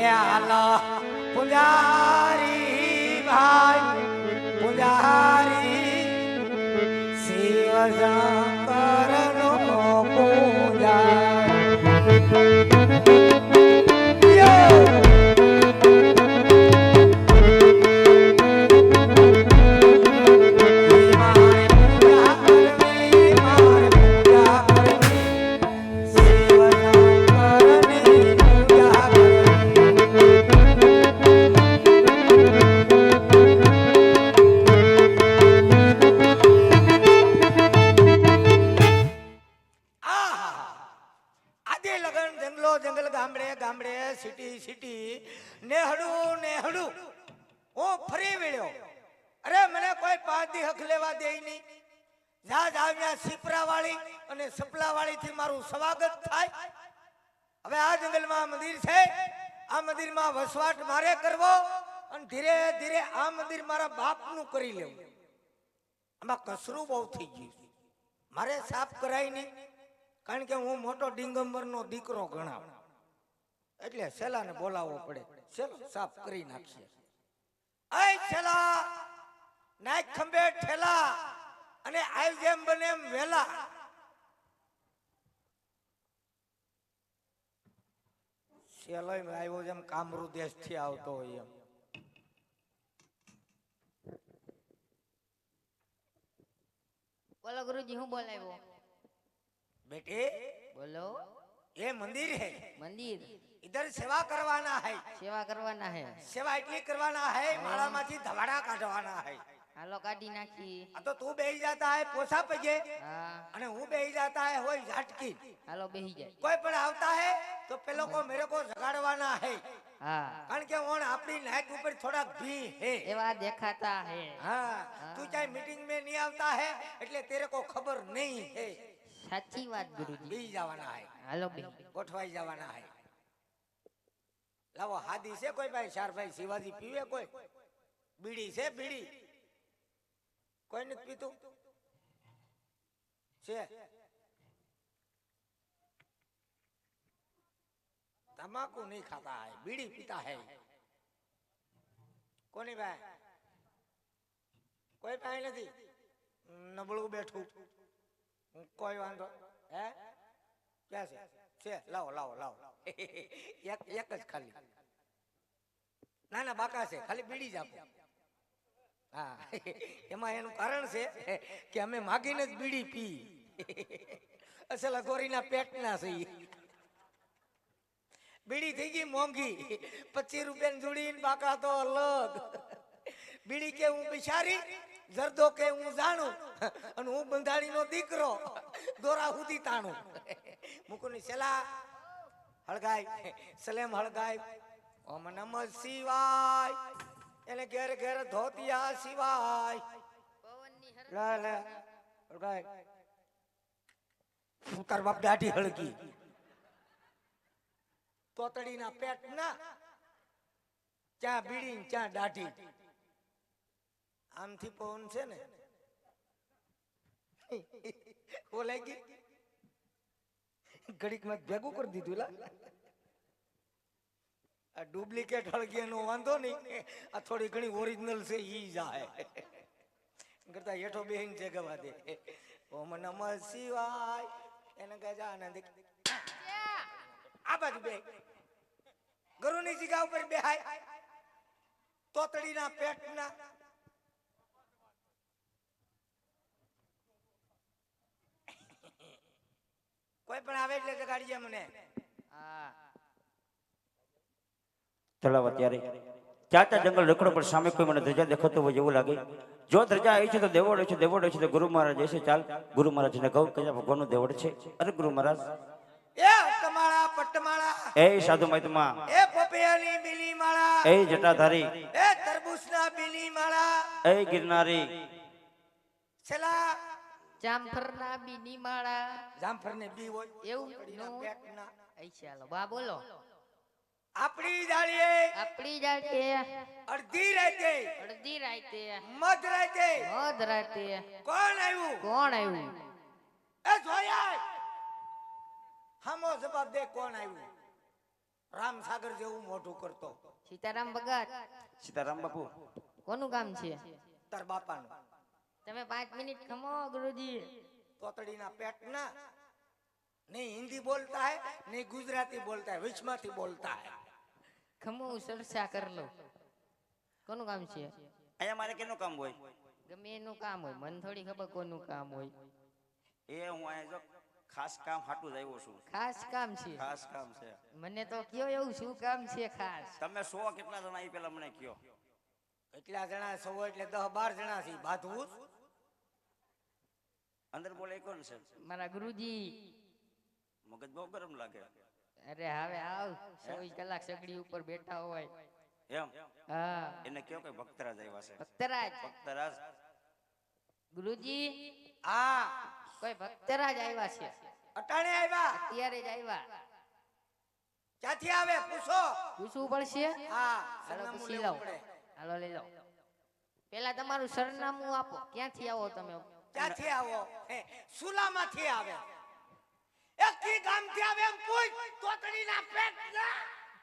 એ હાલ પુજારી ભાઈ પુજારી શિવ શંકર આદિ હક લેવા દે નહીં. જાજ આવ્યા સિપરા વાળી અને સપલા વાળી થી મારું સ્વાગત થાય. હવે આ જંગલમાં મંદિર છે. આ મંદિરમાં વસવાટ મારે કરવો અને ધીરે ધીરે આ મંદિર મારા બાપનું કરી લેવું. આમાં કસરું બહુ થઈ ગયું મારે સાફ કરાય નહીં, કારણ કે હું મોટો ડિંગંબરનો દીકરો ગણાવ. એટલે સેલાને બોલાવવો પડે. સેલો સાફ કરી નાખશે. આય છેલા નાખ ખંભે ઠેલા અને આવી જેમ બને એમ વેલા. સેલો આવ્યો જેમ કામરૂ દેશથી આવતો હોય એમ. બોલો ગુરુજી હું બોલાવ્યો? બેટે બોલો. એ મંદિર હે. મંદિર. इधर સેવા કરવાના है સેવા કરવાના है સેવા એટલી કરવાના है માળામાંથી माथी કાઢવાના काटवाना હાલો કાઢી નાખી. આ તો તું બેહી જાતા હે પોસા પજે. અને હું બેહી જાતા હે હોય ઝાટકી. હાલો બેહી જાય. કોઈ પણ આવતા હે તો પેલો કો મેરે કો જગાડવાના હે. હા. કારણ કે ઓણ આપણી નાઈટ ઉપર થોડા ભી હે. એવા દેખાતા હે. હા. તું ચાહે મીટિંગ મે નહીં આવતા હે એટલે તેરે કો ખબર નહીં હે. સાચી વાત ગુરુજી. બેહી જવાના હે. હાલો બેહી ગોઠવાઈ જવાના હે. લાવો હાદી છે કોઈ ભાઈ? શારભાઈ શિવાજી પીવે કોઈ? બીડી છે બીડી? કોઈ નથી પીતું છે તમાકુ નહીં ખાતા है बीड़ी पीता है કોની ભાઈ કોઈ ભાઈ નથી નબળું બેઠું કોઈ વાંધો હે ક્યાં છે છે લાવો લાવો લાવો એક એક જ ખાલી ના ના બાકા છે ખાલી બીડી જ આપો એમાં એનું કારણ છે કે અમે માગીને જ બીડી પી. અસલ ગોરીના પેટના છીએ બીડી થઈ ગઈ મોંઘી. પચીસ રૂપિયા જોડી બાકા તો અલગ. બીડી કે હું બિચારી, જરદો કે હું જાણું. અને હું બંધાણીનો દીકરો, દોરા સુધી તાણું. મુકુની સેલા હળગાય. સલેમ હળગાય. ઓમ નમ શિવાય. એને ઘેર ઘેર ધોતિયા સિવાય. લે લે. હળગાય હું તાર બાપ દાઢી હળગી? તોતડીના પેટ ના ચા બીડી ને ચા દાઢી? આમથી પવન છે ને? ઓલાઈ ગઈ ઘડીકમાં ભેગું કરી દીધું લા. આ ડુપ્લિકેટ હળગી નો વાંધો નહીં. આ થોડી ઘણી ઓરિજિનલ છે, ઈ જાય. કરતા હેઠો બેહીન છે ગવા દે. ઓમ નમ શિવાય. એને ગજાનંદ આ બાજુ બે ગરુની જગ્યા ઉપર બેહાય. તોતડીના પેટના. કોઈ પણ આવે એટલે જગાડીએ મને હા. ચલાવ અત્યારે. ચાચા જંગલ રખડો પણ સામે કોઈ મને ધજા દેખાતો હોય એવું લાગે. જો ધજા આવી છે તો દેવડ છે દેવડ છે તો ગુરુ મહારાજ છે ચાલ. ગુરુ મહારાજને કહું કયા ભગવાનનું દેવડ છે. અરે ગુરુ મહારાજ એ સાધુ મૈતમાં એ પોપિયાની બીલી માળા એ જટાધારી. એ તરબૂચના બીલી માળા એ ગિરનારી. છેલ્લા જામફરના બીની માળા જામફળને બી હોય. એવું? તોતડીના પેટના. અચ્છા હાલો બા બોલો. આપણી જાળીએ આપણી જાળીએ અડધી રાતે અડધી રાતે મધ રાતે મધ રાતે કોણ આવ્યું? કોણ આવ્યું? એ જોયા? હામો જવાબ દે કોણ આવ્યું? રામ સાગર જેવું મોઢું કરતો. સીતારામ ભગત સીતારામ બાપુ. કોનું કામ છે? તાર બાપાનું. તમે પાંચ મિનિટ ખમો ગુરુજી. તોતડીના પેટના નહીં હિન્દી બોલતા હે નહીં ગુજરાતી બોલતા હે વિચમાંથી બોલતા હે. ખમો સરસા ચર્ચા કર લો. કોનું કામ છે? અહીંયા મારે કેનું કામ હોય? ગમે એનું કામ હોય મને થોડી ખબર કોનું કામ હોય. એ હું અહીંયા જો ખાસ કામ હાટું જ આવ્યો છું. ખાસ કામ છે? ખાસ કામ છે. મને તો કયો એવું શું કામ છે ખાસ? તમે સો કેટલા જણા એ પેલા મને કયો? કેટલા જણા? સો એટલે દસ બાર જણા છે બાધવું અંદર બોલે કોણ છે? મારા ગુરુજી. મગજ બહુ ગરમ લાગે. અરે હવે આવ ચોવીસ કલાક સગડી ઉપર બેઠા હોય. એમ? હા. એને કયો કે ભક્તરાજ આવ્યા છે? ભક્તરાજ. ભક્તરાજ. ગુરુજી આ કોઈ ભક્તરાજ આવ્યા છે? અટાણે આવ્યા. અત્યારે જ આવ્યા. ક્યાંથી આવે? પૂછો. પૂછવું પડશે? હા હાલો પૂછી લઉં હાલો લઈ લો પેલા તમારું સરનામું આપો. ક્યાંથી આવો તમે? ક્યાંથી આવો? સુલામાંથી આવે. એક કી ગામથી આવે એમ પૂછ તોતડીના પેટના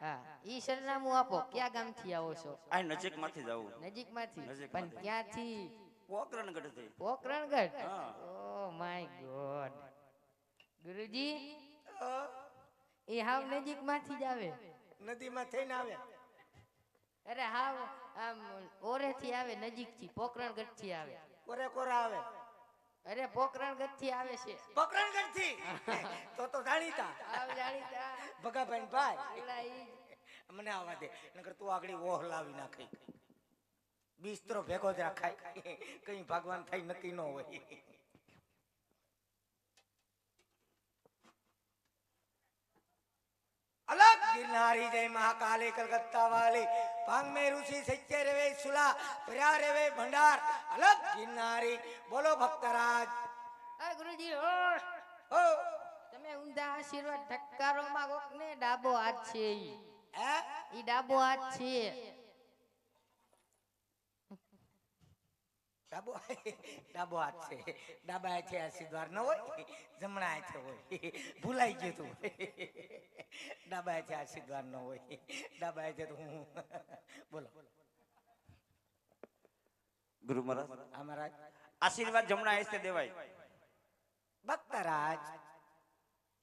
હા ઈ સરનામું આપો. ક્યાં ગામથી આવો છો? આ નજીકમાંથી જવું નજીકમાંથી? નજીકમાંથી. પણ ક્યાંથી? પોકરણગઢ? થી Pokarangadh oh my god. Guruji એ હાવ નજીકમાંથી જ આવે. નદીમાં થઈને આવે. અરે હાવ આમ ઓરેથી આવે નજીકથી પોકરણગઢથી આવે. કોરે કોરા આવે? અરે પોકરણગઢથી આવે છે. પોકરણગઢથી તો તો જાણીતા. આવ જાણીતા. ભગાભાઈ ભાઈ. મને આવવા દે નકર તું આગળ ઓહ લાવી નાખી. બિસ્તરો ભેગો જ રાખાય. કઈ ભગવાન થાય નક્કી ન હોય. ગિરનારી જય મહાકાલે કલકત્તા વાલી. ભાંગ મે ઋષિ સચ્ચે રેવે સુલા પ્રયા રેવે ભંડાર. અલગ ગિરનારી. બોલો ભક્તરાજ. આ ગુરુજી હો. હો. તમે ઊંધા આશીર્વાદ ઠક્કારો માં કોક ને ડાબો હાથ છે ઈ. હે? ઈ ડાબો હાથ છે. ડાબો ડાબો હાથ છે ડાબા હાથે આશીર્વાદ ન હોય જમણા હાથે હોય ભૂલાઈ ગયું તું ડાબા હાથે આશીર્વાદ ન હોય ડાબા હાથે તો હું બોલો ગુરુ મહારાજ અમારા આશીર્વાદ જમણા હસ્તે દેવાય ભક્તરાજ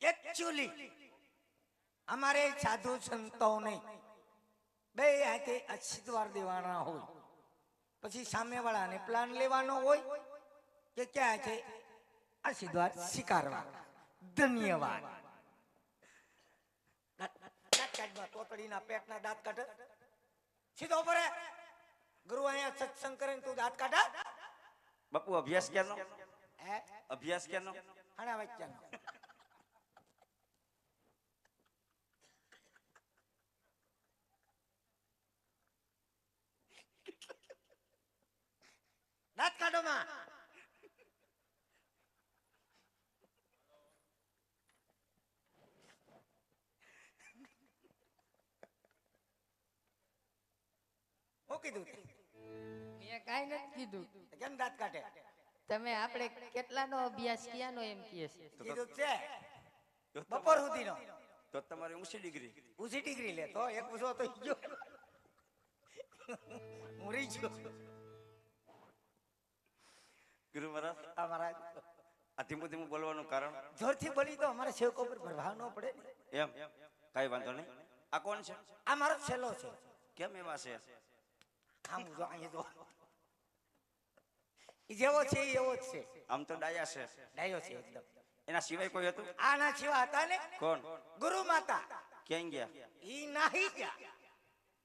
એકચ્યુઅલી અમારે સાધુ સંતો નહીં બે હાથે આશીર્વાદ દેવાના હોય પછી સામેવાળાને પ્લાન લેવાનો હોય કે ક્યાં છે? આશીર્વાદ સ્વીકારવા. ધન્યવાદ. તોતડીના પેટના દાંત કાઢ. સીધો પરે ગુરુ અહીંયા સત્સંગ કરે તું દાંત કાઢા. બાપુ અભ્યાસ કેનો હે? અભ્યાસ કેનો હાણા વચ્ચાનો દાંત કાઢો માં હું કીધું? મેં કાંઈ નથી કીધું. કેમ દાંત કાઢે? તમે આપણે કેટલાનો અભ્યાસ ક્યાંનો એમ કહે છે? કીધું છે. બપોર સુધીનો. તો તમારી ઊંચી ડિગ્રી. ઊંચી ડિગ્રી લે તો એક પૂછો તો ગયો મરી ગયો. ગુરુ મહારાજ અમારા આ ધીમું ધીમું બોલવાનું કારણ? જોરથી બોલી તો અમારા સેવકો પર પ્રભાવ ન પડે એમ? કઈ વાંધો નહીં. આ કોણ છે? આ મારો છેલ્લો છે. કેમ એવા છે? આમ જો અહીંયા જો. જેવો છે એવો જ છે. આમ તો ડાયા છે. ડાયો છે એકદમ. એના સિવાય કોઈ હતું? આના સિવાય હતા ને? કોણ? ગુરુ માતા. ક્યાં ગયા? ઈ નાહી ગયા.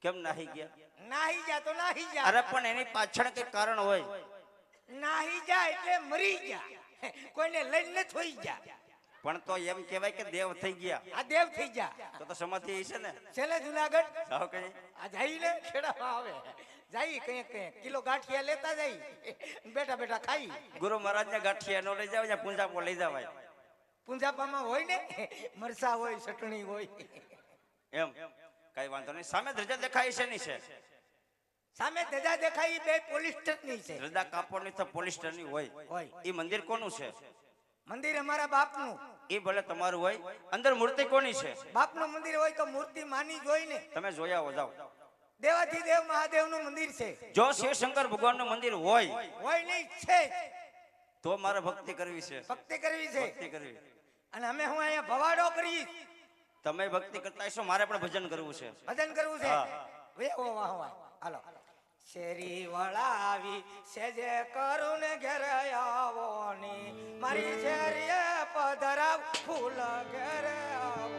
કેમ નાહી ગયા? નાહી જા તો નાહી જા અરે પણ એની પાછળ કે કારણ હોય? નાહી જા એટલે મરી ગયા. કોઈને લઈને થોઈ જા પણ તો એમ કહેવાય કે દેવ થઈ ગયા. આ દેવ થઈ ગયા. તો તો સમાધિ છે ને? છેલ્લે જુનાગઢ? સાવ કઈ આ જઈને ખેડામાં આવે. જાય કઈ કઈ. કિલો ગાંઠિયા લેતા જાય. બેઠા બેઠા ખાઈ. ગુરુ મહારાજ ને ગાંઠિયા નો લઈ જાવ પૂંજાપો લઈ જવાય. પુંજાપામાં હોય ને? મરસા હોય ચટણી હોય. એમ. કઈ વાંધો નહીં. સામે ધ્વજા દેખાય છે ની છે? સામે ધજા દેખાય બે ની છે. ધ્વજા કાપડની તો પોલિસ્ટરની હોય. એ મંદિર કોનું છે? મંદિર અમારા બાપનું. એ ભલે તમારું હોય. અંદર મૂર્તિ કોની છે? બાપનું મંદિર હોય તો મૂર્તિ માની જોઈ ને તમે જોયા હો જાઓ. દેવાથી દેવ મહાદેવનું મંદિર છે. જો શિવ શંકર ભગવાનનું મંદિર હોય. હોય નહીં છે તો મારે ભક્તિ કરવી છે. ભક્તિ કરવી છે. ભક્તિ કરવી. અને અમે હું અહીંયા ભવાડો કરી તમે ભક્તિ કરતા હશો મારે પણ ભજન કરવું છે. ભજન કરવું છે? વાહ વાહ. હાલો. શેરી વળાવી સેજે કરું ને ઘેર આવો ની. મારી શેરીએ પધરાવ ફૂલ ઘેર આવો.